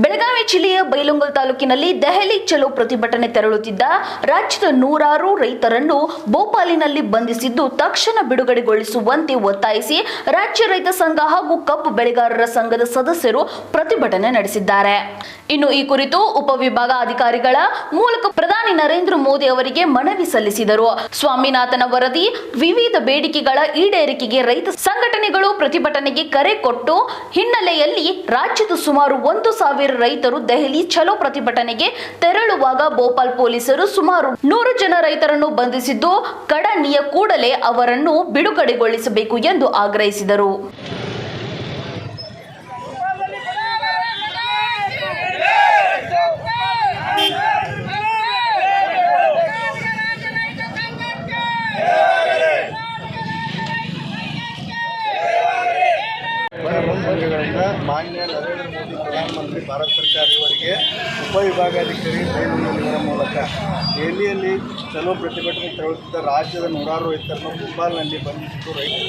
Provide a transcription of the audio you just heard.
ಬೆಳಗಾವಿ ಜಿಲ್ಲೆಯ ಬೈಲೊಂಗಲ್ ತಾಲೂಕಿನಲ್ಲಿ ದೆಹಲಿ ಚಲೋ ಪ್ರತಿಭಟನೆ ತೆರಳುತ್ತಿದ್ದ ರಾಜ್ಯದ ನೂರಾರು ರೈತರನ್ನು ಭೋಪಾಲಿನಲ್ಲಿ ಬಂಧಿಸಿದ್ದು ತಕ್ಷಣ ಬಿಡುಗಡೆಗೊಳಿಸುವಂತೆ ಒತ್ತಾಯಿಸಿ ರಾಜ್ಯ ರೈತ ಸಂಘ ಹಾಗೂ ಕಬ್ಬು ಬೆಳೆಗಾರರ ಸಂಘದ ಸದಸ್ಯರು ಪ್ರತಿಭಟನೆ ನಡೆಸಿದ್ದಾರೆ. ಇನ್ನು ಈ ಕುರಿತು ಉಪವಿಭಾಗಾಧಿಕಾರಿಗಳ ಮೂಲಕ ಪ್ರಧಾನಿ ನರೇಂದ್ರ ಮೋದಿ ಅವರಿಗೆ ಮನವಿ ಸಲ್ಲಿಸಿದರು. ಸ್ವಾಮಿನಾಥನ ವರದಿ, ವಿವಿಧ ಬೇಡಿಕೆಗಳ ಈಡೇರಿಕೆಗೆ ರೈತ ಸಂಘಟನೆಗಳು ಪ್ರತಿಭಟನೆಗೆ ಕರೆ ಕೊಟ್ಟು ಹಿನ್ನೆಲೆಯಲ್ಲಿ ರಾಜ್ಯದ ಸುಮಾರು ಒಂದು ಸಾವಿರ ರೈತರು ದೆಹಲಿ ಚಲೋ ಪ್ರತಿಭಟನೆಗೆ ತೆರಳುವಾಗ ಭೋಪಾಲ್ ಪೊಲೀಸರು ಸುಮಾರು ನೂರು ಜನ ರೈತರನ್ನು ಬಂಧಿಸಿದ್ದು, ಕಡನಿಯ ಕೂಡಲೇ ಅವರನ್ನು ಬಿಡುಗಡೆಗೊಳಿಸಬೇಕು ಎಂದು ಆಗ್ರಹಿಸಿದರು. ಬಂಧುಗಳಿಂದ ಮಾನ್ಯ ನರೇಂದ್ರ ಮೋದಿ ಪ್ರಧಾನಮಂತ್ರಿ ಭಾರತ ಸರ್ಕಾರ ಇವರಿಗೆ ಉಪವಿಭಾಗಾಧಿಕಾರಿ ಬೈಲೂರಿನ ಮೂಲಕ ದೆಹಲಿಯಲ್ಲಿ ಚಲೋ ಪ್ರತಿಭಟನೆ ತೆರಳುತ್ತಿದ್ದ ರಾಜ್ಯದ ನೂರಾರು ರೈತರನ್ನು ಭೋಪಾಲ್ನಲ್ಲಿ ಬಂಧಿಸಿದ್ದು ರೈತರು